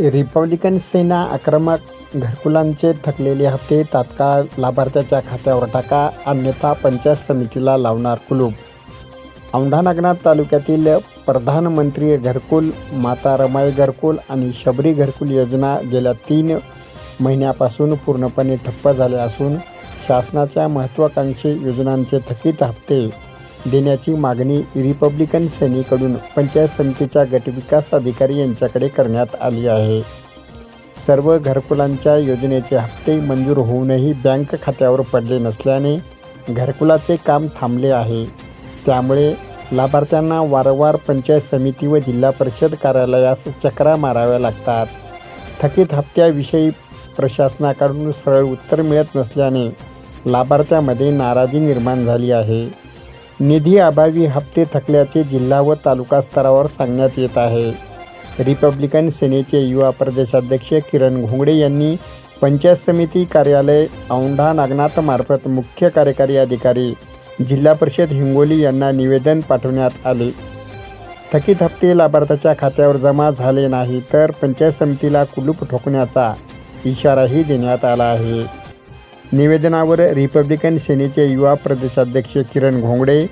Republican सेना आक्रमक घरकुलांचे थकलेले हप्ते तात्काळ लाभार्थ्याच्या खात्यावर टाका अन्यथा पंचायत समितीला लावणार कुलूप. औंढा नागनाथ तालुक्यातील प्रधानमंत्री घरकुल माता रमाई घरकुल आणि शबरी घरकुल योजना गेल्या तीन महिन्यापासून पूर्णपणे ठप्प झाल्या असून शासनाच्या महत्त्वाकांक्षी योजनांचे थकीत हप्ते देण्याची मागणी रिपब्लिकन सेनेकडून पंचायत समितीच्या गटविकास अधिकारी यांच्याकडे करण्यात आली आहे. सर्व घरकुलांच्या योजनेचे हप्ते मंजूर होऊनही बँक खात्यावर पडले नसल्याने घरकुलाचे काम थांबले आहे. त्यामुळे लाभार्थ्यांना वारंवार पंचायत समिती व जिल्हा परिषद कार्यालयास चक्रा माराव्या लागतात. थकीत हप्त्याविषयी प्रशासनाकडून सरळ उत्तर मिळत नसल्याने लाभार्थ्यामध्ये नाराजी निर्माण झाली आहे. निधी अभावी हप्ते थकल्याचे जिल्हा व तालुका स्तरावर सांगण्यात येत आहे. रिपब्लिकन सेनेचे युवा प्रदेशाध्यक्ष किरण घोंगडे यांनी पंचायत समिती कार्यालय औंढा नागनाथ मार्फत मुख्य कार्यकारी अधिकारी जिल्हा परिषद हिंगोली यांना निवेदन पाठवण्यात आले. थकीत हप्ते लाभार्थ्याच्या खात्यावर जमा झाले नाही तर पंचायत समितीला कुलूप ठोकण्याचा इशाराही देण्यात आला आहे. निवेदनावर रिपब्लिकन सेनेचे युवा प्रदेशाध्यक्ष किरण घोंगडे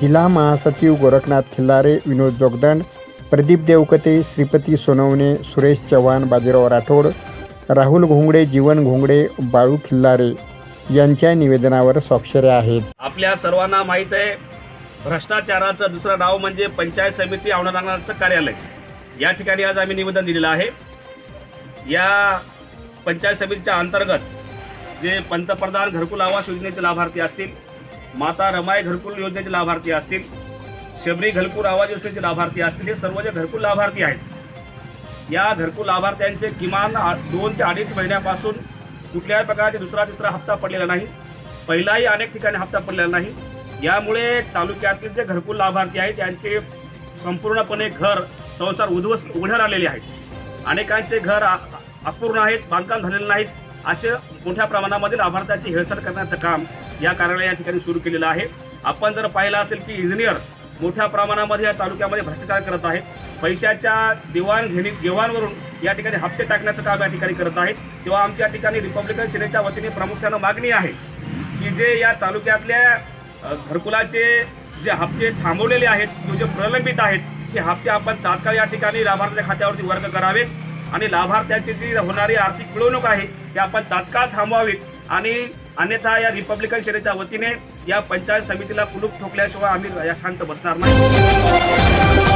जिल्हा महासचिव गोरखनाथ खिल्लारे विनोद जोगदंड प्रदीप देवकते श्रीपती सोनवणे सुरेश चव्हाण बाजीराव राठोड राहुल घोंगडे जीवन घोंगडे बाळू खिल्लारे यांच्या निवेदनावर स्वाक्षऱ्या आहेत. आपल्या सर्वांना माहीत आहे भ्रष्टाचाराचं दुसरं नाव म्हणजे पंचायत समिती औरंगाबादचं कार्यालय. या ठिकाणी आज आम्ही निवेदन दिलेलं आहे. या पंचायत समितीच्या अंतर्गत जे पंतप्रधान घरकुल आवास योजनेचे लाभार्थी असतील माता रमाई घरकुल योजनेचे लाभार्थी असतील शबरी घरकुल आवास योजनेचे लाभार्थी असतील हे सर्व जे घरकुल लाभार्थी आहेत या घरकुल लाभार्थ्यांचे किमान आ- दोन ते अडीच महिन्यापासून कुठल्याही प्रकारचे दुसरा तिसरा हप्ता पडलेला नाही पहिलाही अनेक ठिकाणी हप्ता पडलेला नाही. यामुळे तालुक्यातील जे घरकुल लाभार्थी आहेत त्यांचे संपूर्णपणे घर संसार उद्ध्वस्त उघड्यावर आलेले आहेत. अनेकांचे घर आ- अपूर्ण आहेत बांधकाम झालेले नाहीत. असे मोठ्या प्रमाणामध्ये लाभार्थ्याची हेळसांड करण्याचं काम या कार्यालय या ठिकाणी सुरू केलेलं आहे. आपण जर पाहिलं असेल की इंजिनियर मोठ्या प्रमाणामध्ये या तालुक्यामध्ये भ्रष्टाचार करत आहेत. पैशाच्या देवाणघेणी देवाणवरून या ठिकाणी हप्ते टाकण्याचं काम या ठिकाणी करत आहेत. तेव्हा आमच्या या ठिकाणी रिपब्लिकन सेनेच्या वतीने प्रामुख्यानं मागणी आहे की जे या तालुक्यातल्या घरकुलाचे जे हप्ते थांबवलेले आहेत किंवा जे प्रलंबित आहेत ते हप्ते आपण तात्काळ या ठिकाणी लाभार्थ्याच्या खात्यावरती वर्ग करावेत. आणि लाभार्थ्याची जी होणारी आर्थिक मिळवणूक आहे ती आपण तात्काळ थांबवावीत. आणि अन्यथा या रिपब्लिकन सेनेच्या वतीने या पंचायत समितीला कुलूप ठोकल्याशिवाय आम्ही या शांत बसणार नाही.